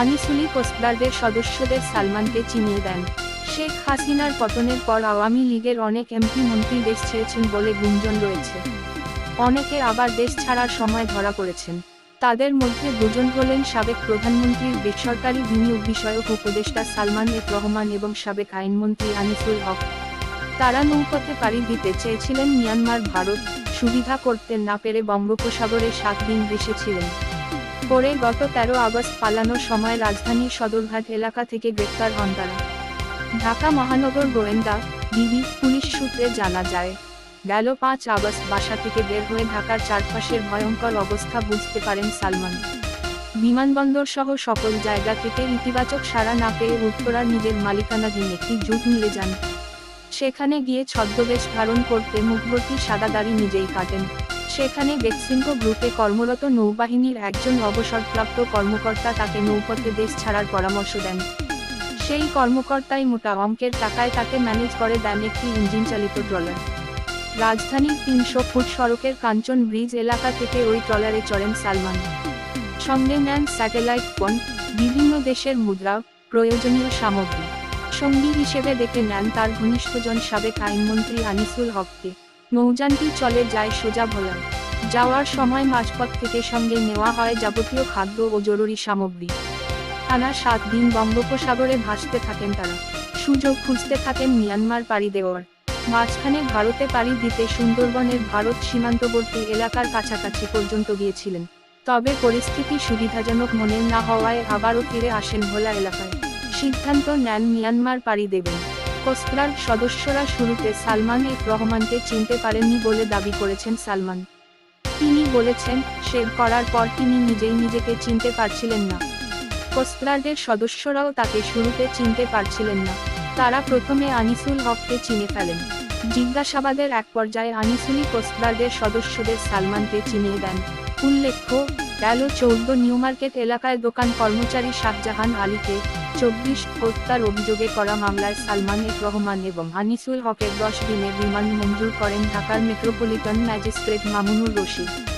আনিসুলি কোস্টগার্ডের সদস্যদের সালমানকে চিনিয়ে দেন। শেখ হাসিনার পতনের পর আওয়ামী লীগের অনেক এমপি মন্ত্রী দেশ ছেড়েছেন বলে গুঞ্জন রয়েছে। অনেকে আবার দেশ ছাড়ার সময় ধরা পড়েছেন। তাদের মধ্যে দুজন হলেন সাবেক প্রধানমন্ত্রীর বেসরকারি বিনিয়োগ বিষয়ক উপদেষ্টা সালমান এফ রহমান এবং সাবেক আইনমন্ত্রী আনিসুল হক। তারা নৌপথে পাড়ি দিতে চেয়েছিলেন মিয়ানমার ভারত, সুবিধা করতে না পেরে বঙ্গোপসাগরে সাত দিন ভেসেছিলেন। পরে গত তেরো আগস্ট পালানোর সময় রাজধানীর সদরঘাট এলাকা থেকে গ্রেপ্তার হন তারা। ঢাকা মহানগর গোয়েন্দা, ডিবি, পুলিশ সূত্রে জানা যায়, গেল পাঁচ আগস্ট বাসা থেকে বের হয়ে ঢাকার চারপাশের ভয়ঙ্কর অবস্থা বুঝতে পারেন সালমান। বিমানবন্দর সহ সকল জায়গা থেকে ইতিবাচক সাড়া না পেয়ে উত্তরার নিজের মালিকানাধীন একটি জুট মিলে যান। সেখানে গিয়ে ছদ্মবেশ ধারণ করতে মুখভর্তি সাদা দাড়ি নিজেই কাটেন। সেখানে বেক্সিমকো গ্রুপে কর্মরত নৌবাহিনীর একজন অবসরপ্রাপ্ত কর্মকর্তা তাকে নৌপথে দেশ ছাড়ার পরামর্শ দেন। সেই কর্মকর্তাই মোটা অঙ্কের টাকায় তাকে ম্যানেজ করে দেন একটি ইঞ্জিন চালিত ট্রলার। রাজধানীর তিনশো ফুট সড়কের কাঞ্চন ব্রিজ এলাকা থেকে ওই ট্রলারে চড়েন সালমান। সঙ্গে নেন স্যাটেলাইট ফোন, বিভিন্ন দেশের মুদ্রা, প্রয়োজনীয় সামগ্রী। সঙ্গী হিসেবে ডেকে নেন তার ঘনিষ্ঠজন সাবেক আইনমন্ত্রী আনিসুল হককে। নৌযানটি চলে যায় সোজা ভোলায়। যাওয়ার সময় মাঝপথ থেকে সঙ্গে নেওয়া হয় যাবতীয় খাদ্য ও জরুরি সামগ্রী। টানা সাত দিন বঙ্গোপসাগরে ভাসতে থাকেন তারা। সুযোগ খুঁজতে থাকেন মিয়ানমার পাড়ি দেওয়ার। মাঝখানে ভারতে পাড়ি দিতে সুন্দরবনের ভারত সীমান্তবর্তী এলাকার কাছাকাছি পর্যন্ত গিয়েছিলেন। তবে পরিস্থিতি সুবিধাজনক মনে না হওয়ায় আবারও ফিরে আসেন ভোলা এলাকায়। সিদ্ধান্ত নেন মিয়ানমার পাড়ি দেবেন। কোস্টগার্ড সদস্যরা শুরুতে সালমান এফ রহমানকে চিনতে পারেননি বলে দাবি করেছেন সালমান। তিনি বলেছেন শেভ করার পর তিনি নিজেই নিজেকে চিনতে পারছিলেন না। কোস্টগার্ডের সদস্যরাও তাকে শুরুতে চিনতে পারছিলেন না। তারা প্রথমে আনিসুল হককে চিনে ফেলেন। জিজ্ঞাসাবাদের এক পর্যায়ে আনিসুলি কোস্টগার্ডের সদস্যদের সালমানকে চিনিয়ে দেন। উল্লেখ্য গেল চৌদ্দ নিউ মার্কেট এলাকায় দোকান কর্মচারী শাহজাহান আলীকে চব্বিশ হত্যার অভিযোগে করা মামলায় সালমান রহমান এবং হানিসুল হকের দশ দিনের রিমান্ড মঞ্জুর করেন ঢাকার মেট্রোপলিটন ম্যাজিস্ট্রেট মামুনুর রশিদ।